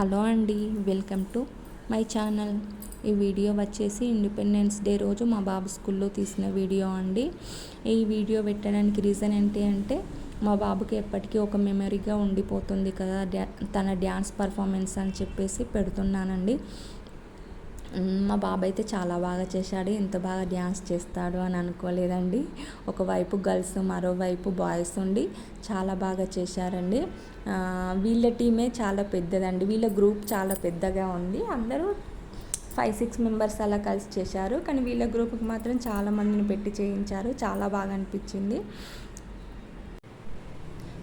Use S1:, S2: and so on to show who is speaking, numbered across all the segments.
S1: Hello అండి welcome to my channel. ఈ video వచ్చేసి ఇండిపెండెన్స్ డే రోజు మా బాబు స్కూల్లో తీసిన వీడియో అండి. ఈ వీడియో పెట్టడానికి రీజన్ ఏంటి అంటే మా బాబుకి ఎప్పటికీ ఒక మెమరీగా ఉండిపోతుంది కదా డ్యా తన డ్యాన్స్ పర్ఫార్మెన్స్ అని చెప్పేసి పెడుతున్నానండి. మా బాబాయ్ అయితే చాలా బాగా చేశాడు. ఎంత బాగా డ్యాన్స్ చేస్తాడు అని అనుకోలేదండి. ఒకవైపు గర్ల్స్ మరోవైపు బాయ్స్ ఉండి చాలా బాగా చేశారండి. వీళ్ళ టీమే చాలా పెద్దదండి. వీళ్ళ గ్రూప్ చాలా పెద్దగా ఉంది. అందరూ ఫైవ్ సిక్స్ మెంబర్స్ అలా కలిసి చేశారు. కానీ వీళ్ళ గ్రూప్కి మాత్రం చాలా మందిని పెట్టి చేయించారు. చాలా బాగా అనిపించింది.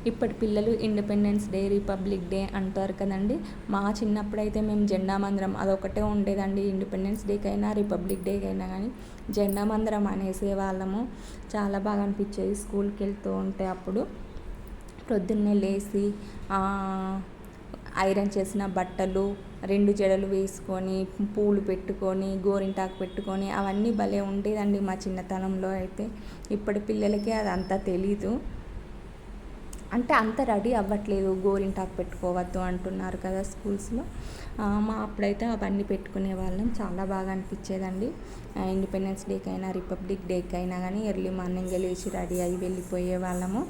S1: ఇప్పటి పిల్లలు ఇండిపెండెన్స్ డే రిపబ్లిక్ డే అంటారు కదండి. మా చిన్నప్పుడైతే మేము జెండా మందిరం అదొకటే ఉండేదండి. ఇండిపెండెన్స్ డేకైనా రిపబ్లిక్ డేకైనా కానీ జెండా మందిరం అనేసే వాళ్ళము. చాలా బాగా అనిపించేది స్కూల్కి వెళ్తూ ఉంటే అప్పుడు. ప్రొద్దున్నే లేచి ఐరన్ చేసిన బట్టలు రెండు జడలు వేసుకొని పూలు పెట్టుకొని గోరింటాకు పెట్టుకొని అవన్నీ భలే ఉండేదండి మా చిన్నతనంలో అయితే. ఇప్పటి పిల్లలకి అది తెలీదు. అంటే అంత రెడీ అవ్వట్లేదు గోరింటాకు పెట్టుకోవద్దు అంటున్నారు కదా స్కూల్స్లో. మా అప్పుడైతే అవన్నీ పెట్టుకునే వాళ్ళం. చాలా బాగా అనిపించేదండి. ఇండిపెండెన్స్ డేకి అయినా రిపబ్లిక్ డేకి అయినా కానీ ఎర్లీ మార్నింగ్ లేచి రెడీ అయ్యి వెళ్ళిపోయే వాళ్ళము.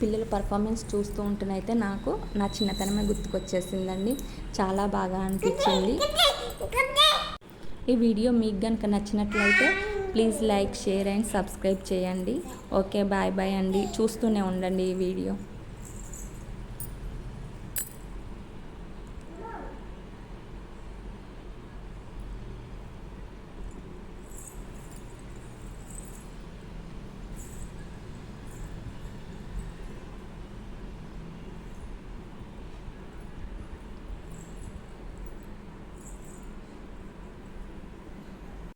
S1: పిల్లల పర్ఫార్మెన్స్ చూస్తూ ఉంటేనైతే నాకు నా చిన్నతనమే గుర్తుకొచ్చేసిందండి. చాలా బాగా అనిపించింది. ఈ వీడియో మీకు కనుక నచ్చినట్లయితే please like share and subscribe చేయండి. ఓకే బాయ్ బాయ్ అండి. చూస్తూనే ఉండండి ఈ వీడియో.